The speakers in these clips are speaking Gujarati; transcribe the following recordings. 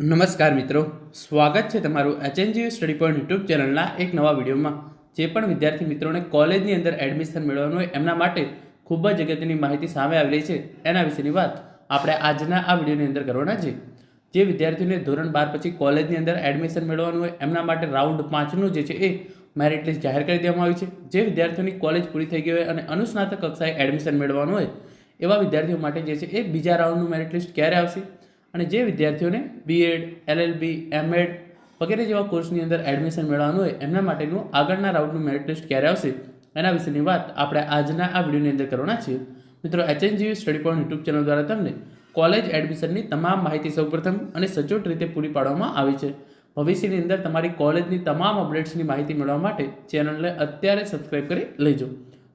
નમસ્કાર મિત્રો, સ્વાગત છે તમારું એચએનજીયુ સ્ટડી પોઈન્ટ યુટ્યુબ ચેનલના એક નવા વિડીયોમાં. જે પણ વિદ્યાર્થી મિત્રોને કોલેજની અંદર એડમિશન મેળવવાનું હોય એમના માટે ખૂબ જ અગત્યની માહિતી સામે આવી રહી છે, એના વિશેની વાત આપણે આજના આ વિડીયોની અંદર કરવાના છે. જે વિદ્યાર્થીઓને ધોરણ બાર પછી કોલેજની અંદર એડમિશન મેળવવાનું હોય એમના માટે રાઉન્ડ પાંચનું જે છે એ મેરિટ લિસ્ટ જાહેર કરી દેવામાં આવી છે. જે વિદ્યાર્થીઓની કોલેજ પૂરી થઈ ગઈ હોય અને અનુસ્નાતક કક્ષાએ એડમિશન મેળવવાનું હોય એવા વિદ્યાર્થીઓ માટે જે છે એ બીજા રાઉન્ડનું મેરિટ લિસ્ટ ક્યારે આવશે? અને જે વિદ્યાર્થીઓને બીએડ એલએલબી એમએડ વગેરે જેવા કોર્સની અંદર એડમિશન મેળવવાનું હોય, એમના માટેનું આગળના રાઉન્ડનું મેરિટ લિસ્ટ ક્યારે આવશે? એના વિશેની વાત આપણે આજના આ વિડીયોની અંદર કરવાના છીએ. મિત્રો HNGV study point YouTube channel દ્વારા તમને કોલેજ એડમિશનની તમામ માહિતી સૌપ્રથમ અને સચોટ રીતે પૂરી પાડવામાં આવી છે. ભવિષ્યની અંદર તમારી કોલેજની તમામ અપડેટ્સની માહિતી મેળવવા માટે ચેનલને અત્યારે સબસ્ક્રાઇબ કરી લેજો.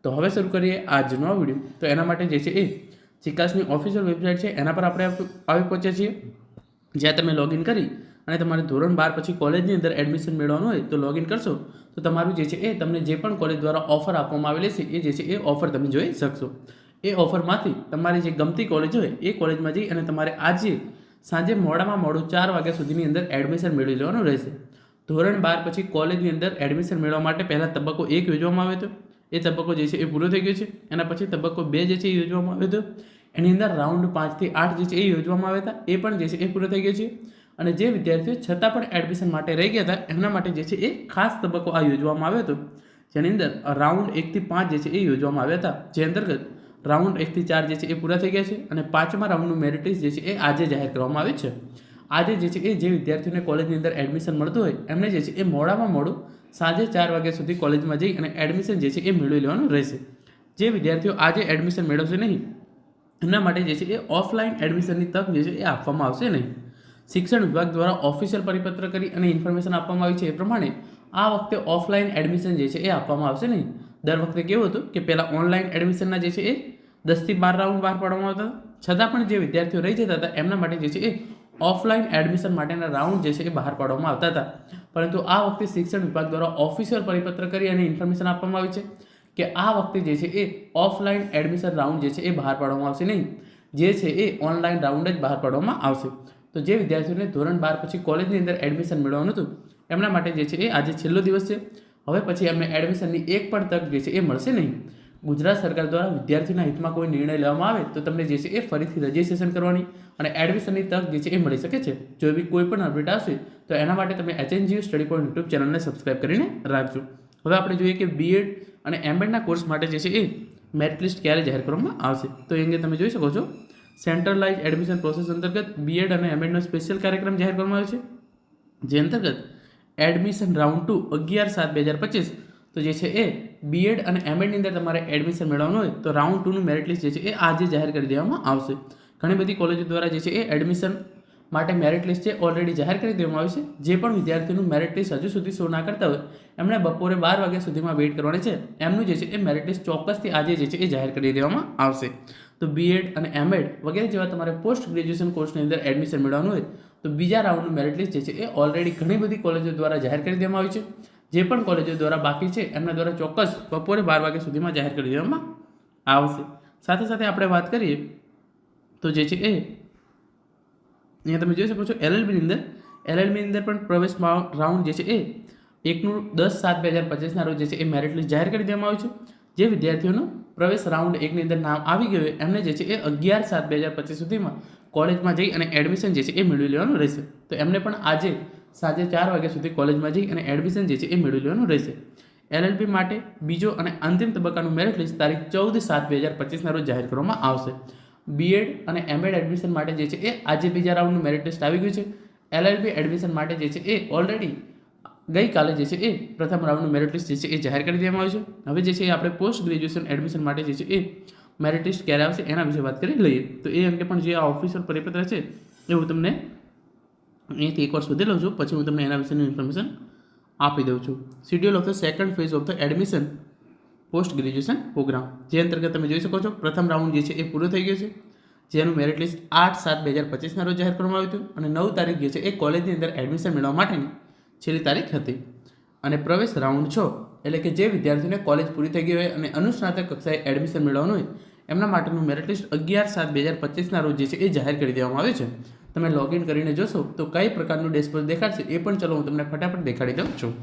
તો હવે શરૂ કરીએ આજનો વીડિયો તો એના માટે જે છે એ ચિકાસની ઓફિશિયલ વેબસાઇટ છે, એના પર આપણે આવી પહોંચ્યા છીએ. જ્યાં તમે લોગિન કરી અને તમારે ધોરણ બાર પછી કોલેજની અંદર એડમિશન મેળવવાનું હોય તો લોગિન કરશો. તો તમારું જે છે એ તમને જે પણ કોલેજ દ્વારા ઓફર આપવામાં આવેલી છે, એ જે છે એ ઓફર તમે જોઈ શકશો. એ ઓફરમાંથી તમારી જે ગમતી કોલેજ હોય, એ કોલેજમાં જઈ અને તમારે આજે સાંજે મોડામાં મોડું ચાર વાગ્યા સુધીની અંદર એડમિશન મેળવી લેવાનું રહેશે. ધોરણ બાર પછી કોલેજની અંદર એડમિશન મેળવવા માટે પહેલાં તબક્કો એક યોજવામાં આવ્યો હતો. એ તબક્કો જે છે એ પૂરો થઈ ગયો છે એના પછી તબક્કો બે જે છે એ યોજવામાં આવ્યો હતો એની અંદર રાઉન્ડ પાંચથી આઠ જે છે એ યોજવામાં આવ્યા હતા એ પણ જે છે એ પૂરો થઈ ગયો છે અને જે વિદ્યાર્થીઓ છતાં પણ એડમિશન માટે રહી ગયા હતા એમના માટે જે છે એ ખાસ તબક્કો આ યોજવામાં આવ્યો હતો જેની અંદર રાઉન્ડ એકથી પાંચ જે છે એ યોજવામાં આવ્યા હતા જે અંતર્ગત રાઉન્ડ એકથી ચાર જે છે એ પૂરા થઈ ગયા છે અને પાંચમા રાઉન્ડનું મેરિટ જે છે એ આજે જાહેર કરવામાં આવ્યું છે આજે જે છે એ જે વિદ્યાર્થીઓને કોલેજની અંદર એડમિશન મળતું હોય એમને જે છે એ મોડામાં મોડું સાંજે ચાર વાગ્યા સુધી કોલેજમાં જઈ અને એડમિશન જે છે એ મેળવી લેવાનું રહેશે. જે વિદ્યાર્થીઓ આજે એડમિશન મેળવશે નહીં એમના માટે જે છે એ ઓફલાઈન એડમિશનની તક જે છે એ આપવામાં આવશે નહીં. શિક્ષણ વિભાગ દ્વારા ઓફિશિયલ પરિપત્ર કરી અને ઇન્ફોર્મેશન આપવામાં આવી છે એ પ્રમાણે આ વખતે ઓફલાઈન એડમિશન જે છે એ આપવામાં આવશે નહીં. દર વખતે કેવું હતું કે પહેલાં ઓનલાઈન એડમિશનના જે છે એ દસથી બાર રાઉન્ડ બહાર પાડવામાં આવતા છતાં પણ જે વિદ્યાર્થીઓ રહી જતા હતા, એમના માટે જે છે એ ઓફલાઈન એડમિશન માટેના રાઉન્ડ જે છે એ બહાર પાડવામાં આવતા હતા. પરંતુ આ વખતે શિક્ષણ વિભાગ દ્વારા ઓફિશિયલ પરિપત્ર કરી અને ઇન્ફોર્મેશન આપવામાં આવી છે કે આ વખતે જે છે એ ઓફલાઈન એડમિશન રાઉન્ડ જે છે એ બહાર પાડવામાં આવશે નહીં. જે છે એ ઓનલાઈન રાઉન્ડ જ બહાર પાડવામાં આવશે. તો જે વિદ્યાર્થીઓને ધોરણ બાર પછી કોલેજની અંદર એડમિશન મેળવવાનું હતું, એમના માટે જે છે એ આજે છેલ્લો દિવસ છે. હવે પછી એમને એડમિશનની એક પણ તક જે છે એ મળશે નહીં. ગુજરાત સરકાર દ્વારા વિદ્યાર્થીના હિતમાં કોઈ નિર્ણય લેવામાં આવે તો તમને જે છે એ ફરીથી રજિસ્ટ્રેશન કરવાની અને એડમિશનની તક જે છે એ મળી શકે છે. જો એવી કોઈ પણ અપડેટ આવશે તો એના માટે તમે એચએનજીયુ સ્ટડી પોઈન્ટ યુટ્યુબ ચેનલને સબસ્ક્રાઇબ કરીને રાખજો. હવે આપણે જોઈએ કે બીએડ અને એમએડના કોર્સ માટે જે છે એ મેરિટ લિસ્ટ ક્યારે જાહેર કરવામાં આવશે? તો એ અંગે તમે જોઈ શકો છો. સેન્ટ્રલાઇઝ એડમિશન પ્રોસેસ અંતર્ગત બીએડ અને એમએડનો સ્પેશિયલ કાર્યક્રમ જાહેર કરવામાં આવ્યો છે. જે અંતર્ગત એડમિશન રાઉન્ડ ટુ અગિયાર સાત બે હજાર પચીસ તો જે છે એ બીએડ અને એમએડની અંદર તમારે એડમિશન મેળવવાનું હોય તો રાઉન્ડ ટુનું મેરિટ લિસ્ટ જે છે એ આજે જાહેર કરી દેવામાં આવશે. ઘણી બધી કોલેજો દ્વારા જે છે એ એડમિશન માટે મેરિટ લિસ્ટ છે ઓલરેડી જાહેર કરી દેવામાં આવ્યું છે. જે પણ વિદ્યાર્થીનું મેરિટ લિસ્ટ હજુ સુધી શો ના કરતા હોય એમણે બપોરે બાર વાગ્યા સુધીમાં વેઇટ કરવાની છે. એમનું જે છે એ મેરિટ લિસ્ટ ચોક્કસથી આજે જે છે એ જાહેર કરી દેવામાં આવશે. તો બીએડ અને એમએડ વગેરે જેવા તમારે પોસ્ટ ગ્રેજ્યુએશન કોર્સની અંદર એડમિશન મેળવવાનું હોય, તો બીજા રાઉન્ડનું મેરિટ લિસ્ટ જે છે એ ઓલરેડી ઘણી બધી કોલેજો દ્વારા જાહેર કરી દેવામાં આવી છે. જે પણ કોલેજો દ્વારા બાકી છે, એમના દ્વારા ચોક્કસ બપોરે બાર વાગ્યા સુધીમાં જાહેર કરી દેવામાં આવશે. સાથે સાથે આપણે વાત કરીએ, તો જે છે એ, અહીંયા તમે જોઈ શકો છો, એલએલબીની અંદર એલએલબીની અંદર પણ પ્રવેશ રાઉન્ડ જે છે એ, એકનું દસ સાત બે હજાર પચીસના રોજ જે છે એ મેરિટ લિસ્ટ જાહેર કરી દેવામાં આવ્યું છે. જે વિદ્યાર્થીઓનું પ્રવેશ રાઉન્ડ એકની અંદર નામ આવી ગયું એમને જે છે એ અગિયાર સાત બે હજાર પચીસ સુધીમાં કોલેજમાં જઈ અને એડમિશન જે છે એ મેળવી લેવાનું રહેશે. તો એમને પણ આજે સાંજે ચાર વાગ્યા સુધી કોલેજમાં જઈ અને એડમિશન જે છે એ મેળવી લેવાનું રહેશે. એલએલબી માટે બીજો અને અંતિમ તબક્કાનું મેરિટ લિસ્ટ તારીખ ચૌદ સાત બે હજાર પચીસના રોજ જાહેર કરવામાં આવશે. બીએડ અને એમએડ એડમિશન માટે જે છે એ આજે બીજા રાઉન્ડનું મેરિટ લિસ્ટ આવી ગયું છે. એલએલબી એડમિશન માટે જે છે એ ઓલરેડી ગઈકાલે જે છે એ પ્રથમ રાઉન્ડનું મેરિટ લિસ્ટ જે છે એ જાહેર કરી દેવામાં આવ્યું છે. હવે જે છે એ આપણે પોસ્ટ ગ્રેજ્યુએશન એડમિશન માટે જે છે એ મેરિટ લિસ્ટ ક્યારે આવશે એના વિશે વાત કરી લઈએ. તો એ અંગે પણ જે આ ઓફિશિયલ પરિપત્ર છે એ હું તમને અહીંથી એકવાર શોધી લઉં છું. પછી હું તમને એના વિશેની ઇન્ફોર્મેશન આપી દઉં છું. Schedule of the second phase of the admission post graduation programme જે અંતર્ગત તમે જોઈ શકો છો, પ્રથમ રાઉન્ડ જે છે એ પૂરો થઈ ગયો છે. જેનું મેરિટ લિસ્ટ આઠ સાત બે હજાર પચીસના રોજ જાહેર કરવામાં આવ્યું હતું. અને નવ તારીખ જે છે એ કોલેજની અંદર એડમિશન મેળવવા માટેની છેલ્લી તારીખ હતી. અને પ્રવેશ રાઉન્ડ છ, એટલે કે જે વિદ્યાર્થીઓને કોલેજ પૂરી થઈ ગઈ હોય અને અનુસ્નાતક કક્ષાએ એડમિશન મેળવવાનું હોય, એમના માટેનું મેરિટ લિસ્ટ અગિયાર સાત બે હજાર પચીસના રોજ જે છે એ જાહેર કરી દેવામાં આવ્યું છે. તમે લોગિન કરીને જોશો તો કઈ પ્રકારનું ડેશબોર્ડ દેખાડશે એ પણ ચલો હું તમને ફટાફટ દેખાડી દઉં છું.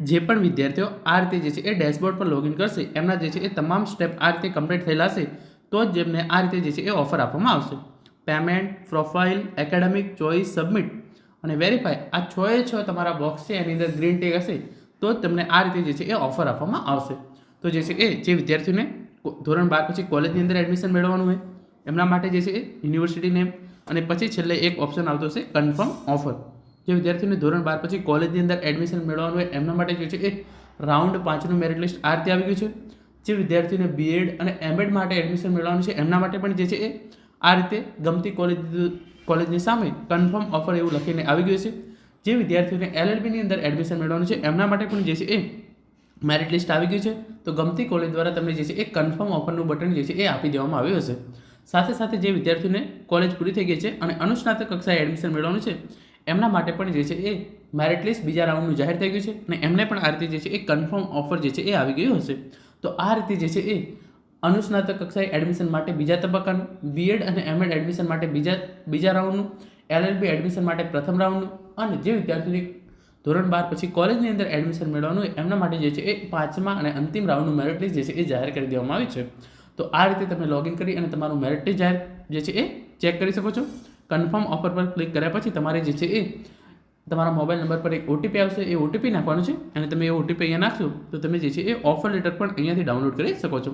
જે પણ વિદ્યાર્થીઓ આ રીતે જે છે એ ડેશબોર્ડ પર લોગિન કરશે એમના જે છે એ તમામ સ્ટેપ આ રીતે કમ્પ્લીટ થયેલા હશે તો જ એમને આ રીતે જે છે એ ઓફર આપવામાં આવશે. Payment profile academic choice submit અને વેરીફાઈ આ છ એ છ તમારા બોક્સ છે એની અંદર ગ્રીન ટેગ હશે તો જ તમને આ રીતે જે છે એ ઓફર આપવામાં આવશે. તો જે છે એ જે વિદ્યાર્થીઓને ધોરણ બાર પછી કોલેજની અંદર એડમિશન મેળવવાનું હોય એમના માટે જે છે યુનિવર્સિટી નેમ અને પછી છેલ્લે એક ઓપ્શન આવતો છે કન્ફર્મ ઓફર જે વિદ્યાર્થીઓને ધોરણ બાર પછી કોલેજની અંદર એડમિશન મેળવવાનું હોય એમના માટે જે છે એ રાઉન્ડ પાંચનું મેરિટ લિસ્ટ આ રીતે આવી ગયું છે. જે વિદ્યાર્થીઓને બીએડ અને એમએડ માટે એડમિશન મેળવવાનું છે એમના માટે પણ જે છે એ આ રીતે ગમતી કોલેજ કોલેજની સામે કન્ફર્મ ઓફર એવું લખીને આવી ગયું છે. જે વિદ્યાર્થીઓને એલએલબીની અંદર એડમિશન મેળવવાનું છે એમના માટે પણ જે છે એ મેરિટ લિસ્ટ આવી ગયું છે. તો ગમતી કોલેજ દ્વારા તમને જે છે એ કન્ફર્મ ઓફરનું બટન જે છે એ આપી દેવામાં આવ્યું હશે. સાથે સાથે જે વિદ્યાર્થીઓને કોલેજ પૂરી થઈ ગઈ છે અને અનુસ્નાતક કક્ષાએ એડમિશન મેળવવાનું છે, એમના માટે પણ જે છે એ મેરિટ લિસ્ટ બીજા રાઉન્ડનું જાહેર થઈ ગયું છે અને એમને પણ આ રીતે જે છે એ કન્ફર્મ ઓફર જે છે એ આવી ગયું હશે. તો આ રીતે જે છે એ અનુસ્નાતક કક્ષાએ એડમિશન માટે બીજા તબક્કાનું બીએડ અને એમએડ એડમિશન માટે બીજા બીજા રાઉન્ડનું એલએલબી એડમિશન માટે પ્રથમ રાઉન્ડનું અને જે વિદ્યાર્થીઓને ધોરણ બાર પછી કોલેજની અંદર એડમિશન મેળવવાનું એમના માટે જે છે એ પાંચમા અને અંતિમ રાઉન્ડનું મેરિટ લિસ્ટ જે છે એ જાહેર કરી દેવામાં આવ્યું છે. તો આ રીતે તમે લોગિન કરી અને તમારું મેરિટ જાહેર જે છે એ ચેક કરી શકો છો. કન્ફર્મ ઓફર પર ક્લિક કર્યા પછી તમારે જે છે એ તમારા મોબાઈલ નંબર પર એક ઓટીપી આવશે, એ ઓટીપી નાખવાનું છે અને તમે એ ઓટીપી અહીંયા નાખશો તો તમે જે છે એ ઓફર લેટર પણ અહીંયાથી ડાઉનલોડ કરી શકો છો.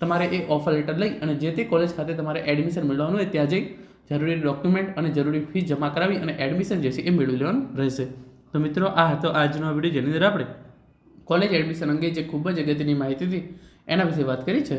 તમારે એ ઓફર લેટર લઈ અને જે તે કોલેજ ખાતે તમારે એડમિશન મેળવવાનું હોય ત્યાં જઈ જરૂરી ડોક્યુમેન્ટ અને જરૂરી ફી જમા કરાવી અને એડમિશન જે છે એ મેળવી લેવાનું રહેશે. તો મિત્રો, આ હતો આજનો વીડિયો જેની અંદર આપણે કોલેજ એડમિશન અંગે જે ખૂબ જ અગત્યની માહિતી હતી એના વિશે વાત કરી છે.